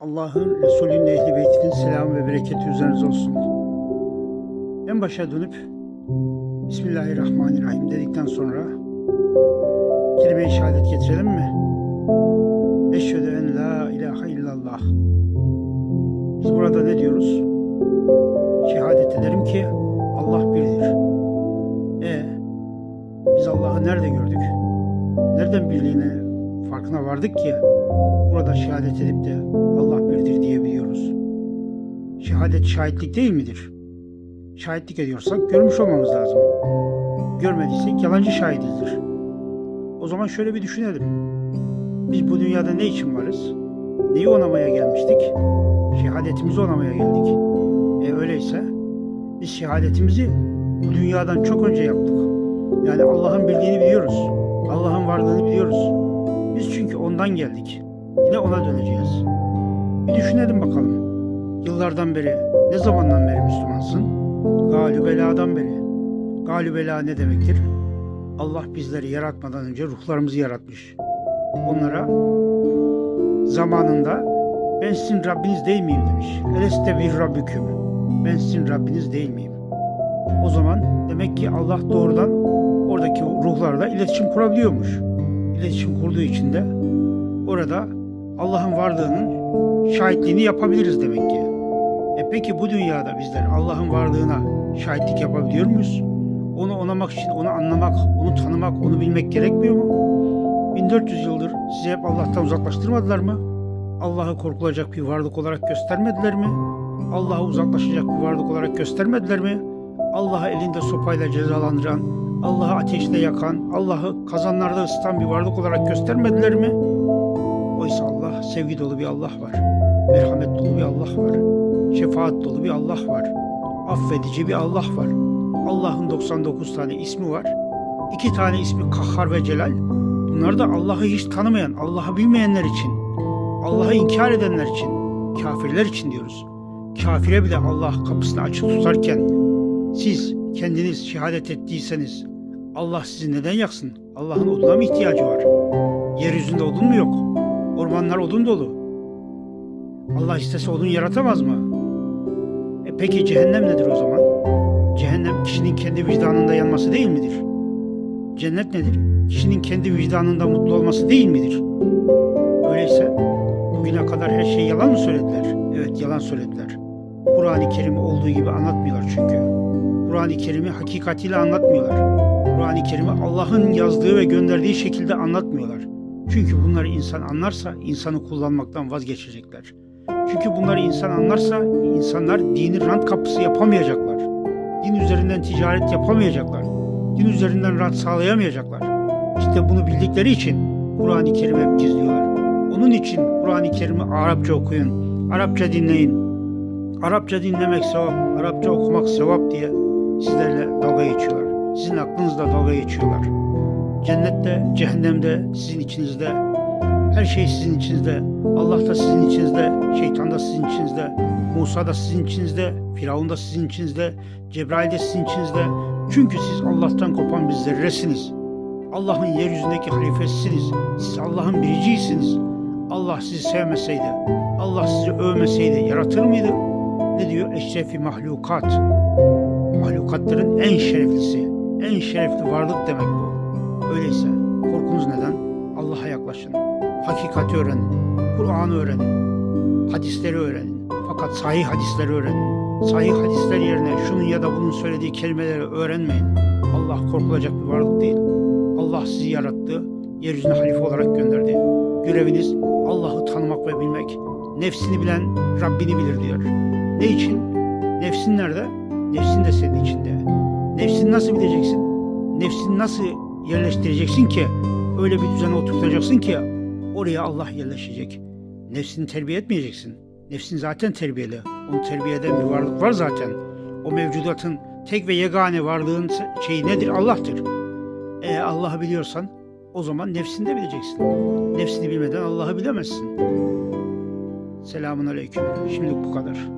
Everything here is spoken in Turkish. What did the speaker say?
Allah'ın Resulü'nün ehli beytinin selamı ve bereketi üzerinize olsun. En başa dönüp Bismillahirrahmanirrahim dedikten sonra kelime-i şehadet getirelim mi? Eşhedü en la ilahe illallah. Biz burada ne diyoruz? Şehadet ederim ki Allah birdir. E biz Allah'ı nerede gördük? Nereden birliğine farkına vardık ki burada şehadet edip de Allah birdir diyebiliyoruz. Şehadet şahitlik değil midir? Şahitlik ediyorsak görmüş olmamız lazım. Görmediysek yalancı şahidizdir. O zaman şöyle bir düşünelim. Biz bu dünyada ne için varız? Neyi onamaya gelmiştik? Şehadetimizi onamaya geldik. E öyleyse biz şehadetimizi bu dünyadan çok önce yaptık. Yani Allah'ın bildiğini biliyoruz. Allah'ın varlığını biliyoruz. Biz çünkü ondan geldik. Yine ona döneceğiz. Bir düşünelim bakalım. Yıllardan beri, ne zamandan beri Müslümansın? Galübeladan beri. Galübela ne demektir? Allah bizleri yaratmadan önce ruhlarımızı yaratmış. Onlara zamanında ben sizin Rabbiniz değil miyim demiş. Eleste bir Rabbüküm. Ben sizin Rabbiniz değil miyim? O zaman demek ki Allah doğrudan oradaki ruhlarla iletişim kurabiliyormuş. İletişim kurduğu için de orada Allah'ın varlığının şahitliğini yapabiliriz demek ki. E peki bu dünyada bizler Allah'ın varlığına şahitlik yapabiliyor muyuz? Onu onamak için onu anlamak, onu tanımak, onu bilmek gerekmiyor mu? 1400 yıldır sizi hep Allah'tan uzaklaştırmadılar mı? Allah'ı korkulacak bir varlık olarak göstermediler mi? Allah'a uzaklaşacak bir varlık olarak göstermediler mi? Allah'ı elinde sopayla cezalandıran, Allah'ı ateşle yakan, Allah'ı kazanlarda ısıtan bir varlık olarak göstermediler mi? Oysa Allah sevgi dolu bir Allah var. Merhamet dolu bir Allah var. Şefaat dolu bir Allah var. Affedici bir Allah var. Allah'ın 99 tane ismi var. İki tane ismi Kahhar ve Celal. Bunlar da Allah'ı hiç tanımayan, Allah'ı bilmeyenler için, Allah'ı inkar edenler için, kafirler için diyoruz. Kafire bile Allah kapısını açık tutarken siz kendiniz şehadet ettiyseniz Allah sizi neden yaksın? Allah'ın oduna mı ihtiyacı var? Yeryüzünde odun mu yok? Ormanlar odun dolu. Allah istese odun yaratamaz mı? E peki cehennem nedir o zaman? Cehennem kişinin kendi vicdanında yanması değil midir? Cennet nedir? Kişinin kendi vicdanında mutlu olması değil midir? Öyleyse bugüne kadar her şeyi yalan mı söylediler? Evet yalan söylediler. Kur'an-ı Kerim'i olduğu gibi anlatmıyorlar çünkü. Kur'an-ı Kerim'i hakikatiyle anlatmıyorlar. Kur'an-ı Kerim'i Allah'ın yazdığı ve gönderdiği şekilde anlatmıyorlar. Çünkü bunları insan anlarsa insanı kullanmaktan vazgeçecekler. Çünkü bunları insan anlarsa insanlar dini rant kapısı yapamayacaklar. Din üzerinden ticaret yapamayacaklar. Din üzerinden rant sağlayamayacaklar. İşte bunu bildikleri için Kur'an-ı Kerim'i hep gizliyorlar. Onun için Kur'an-ı Kerim'i Arapça okuyun, Arapça dinleyin. Arapça dinlemek sevap, Arapça okumak sevap diye sizlerle dalga geçiyorlar. Sizin aklınızla dalga geçiyorlar. Cennette, cehennemde sizin içinizde, her şey sizin içinizde, Allah da sizin içinizde, şeytan da sizin içinizde, Musa da sizin içinizde, Firavun da sizin içinizde, Cebrail de sizin içinizde. Çünkü siz Allah'tan kopan bir zerresiniz. Allah'ın yeryüzündeki halifesisiniz. Siz Allah'ın biriciysiniz. Allah sizi sevmeseydi, Allah sizi övmeseydi yaratır mıydı? Ne diyor? Eşrefi mahlukat. Mahlukatların en şereflisi, en şerefli varlık demek bu. Öyleyse korkunuz neden? Allah'a yaklaşın. Hakikati öğrenin. Kur'an'ı öğrenin. Hadisleri öğrenin. Fakat sahih hadisleri öğrenin. Sahih hadisler yerine şunun ya da bunun söylediği kelimeleri öğrenmeyin. Allah korkulacak bir varlık değil. Allah sizi yarattı, yeryüzüne halife olarak gönderdi. Göreviniz Allah'ı tanımak ve bilmek. Nefsini bilen Rabbini bilir diyor. Ne için? Nefsin nerede? Nefsin de senin içinde. Nefsini nasıl bileceksin? Nefsini nasıl yerleştireceksin ki? Öyle bir düzene oturtacaksın ki oraya Allah yerleşecek. Nefsini terbiye etmeyeceksin. Nefsin zaten terbiyeli. Onu terbiye eden bir varlık var zaten. O mevcudatın tek ve yegane varlığın şeyi nedir? Allah'tır. Eğer Allah'ı biliyorsan o zaman nefsini de bileceksin. Nefsini bilmeden Allah'ı bilemezsin. Selamun Aleyküm. Şimdilik bu kadar.